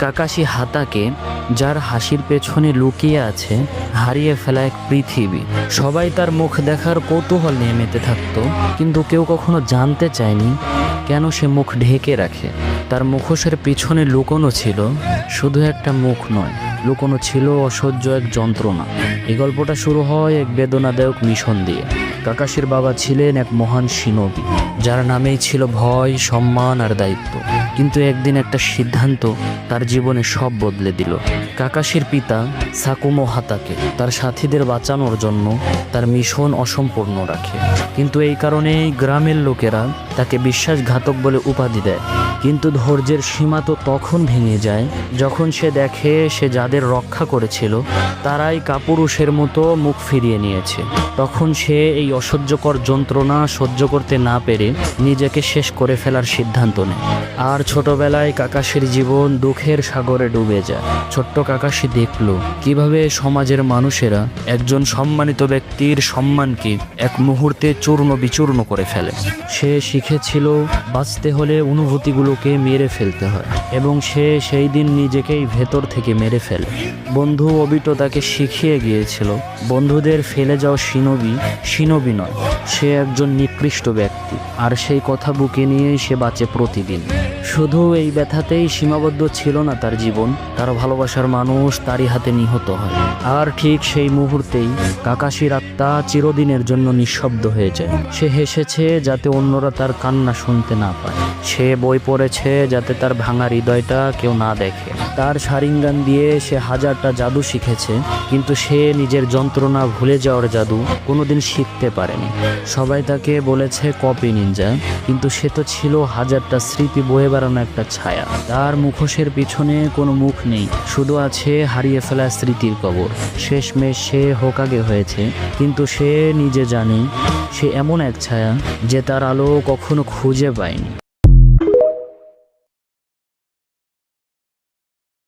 Kakashi হাতাকে, যার হাসির পেছনে লুকিয়ে আছে, হারিয়ে ফেলা এক পৃথিবী। সবাই তার মুখ দেখার কৌতূহল নিয়ে মেতে থাকতো, কিন্তু কেউ কখনো জানতে চায়নি কেন সে মুখ ঢেকে রাখে। তার মুখোশের পিছনে লুকোনো ছিল শুধু একটা মুখ নয়, লুকোনো ছিল অসহ্য এক যন্ত্রণা। এই গল্পটা শুরু হয় এক বেদনাদায়ক মিশন দিয়ে। কাকাশির বাবা ছিলেন এক মহান সিনবী যার নামেই ছিল ভয়, সম্মান আর দায়িত্ব। কিন্তু একদিন একটা সিদ্ধান্ত তার জীবনে সব বদলে দিল। কাকাশির পিতা সাকুমো হাতাকে তার সাথীদের বাঁচানোর জন্য তার মিশন অসম্পূর্ণ রাখে। কিন্তু এই কারণেই গ্রামের লোকেরা তাকে বিশ্বাসঘাতক বলে উপাধি দেয়। কিন্তু ধৈর্যের সীমা তো তখন ভেঙে যায়, যখন সে দেখে সে যাদের রক্ষা করেছিল, তারাই কাপুরুষের মতো মুখ ফিরিয়ে নিয়েছে। তখন সে এই অসহ্যকর যন্ত্রণা সহ্য করতে না পেরে নিজেকে শেষ করে ফেলার সিদ্ধান্ত নেয়। আর ছোটবেলায় কাকাশির জীবন দুঃখের সাগরে ডুবে যায়। ছোট্ট কাকাশি দেখল, কীভাবে সমাজের মানুষেরা একজন সম্মানিত ব্যক্তির সম্মানকে এক মুহূর্তে চূর্ণ বিচূর্ণ করে ফেলে। সে শিখেছিল, বাঁচতে হলে অনুভূতিগুলোকে মেরে ফেলতে হয় এবং সে সেই দিন নিজেকেই ভেতর থেকে মেরে ফেলে। বন্ধু অবিটো তাকে শিখিয়ে গিয়েছিল, বন্ধুদের ফেলে যাওয়া সিনবি সিনবি নয়, সে একজন নিকৃষ্ট ব্যক্তি, আর সেই কথা বুকে নিয়েই সে বাঁচে প্রতিদিন। শুধু এই ব্যথাতেই সীমাবদ্ধ ছিল না তার জীবন। তার ভালোবাসার মানুষ তারই হাতে নিহত হয়। আর ঠিক সেই মুহূর্তেই কাকাশির আত্মা চিরদিনের জন্য নিঃশব্দ হয়ে যায়। সে হেসেছে যাতে অন্যরা তার কান্না শুনতে না পায়। সে বই পড়েছে যাতে তার ভাঙা হৃদয়টা কেউ না দেখে। তার সারিঙ্গান দিয়ে সে হাজারটা জাদু শিখেছে, কিন্তু সে নিজের যন্ত্রণা ভুলে যাওয়ার জাদু কোনোদিন শিখতে পারেনি। সবাই তাকে বলেছে কপি নিনজা, কিন্তু সে তো ছিল হাজারটা স্মৃতি বয়ে বেড়ানো একটা ছায়া। তার মুখোশের পিছনে কোনো মুখ নেই, শুধু আছে হারিয়ে ফেলা স্মৃতির কবর। শেষমেশ সে হোকাগে হয়েছে, কিন্তু সে নিজে জানে, সে এমন এক ছায়া যে তার আলো কখনো খুঁজে পায়নি।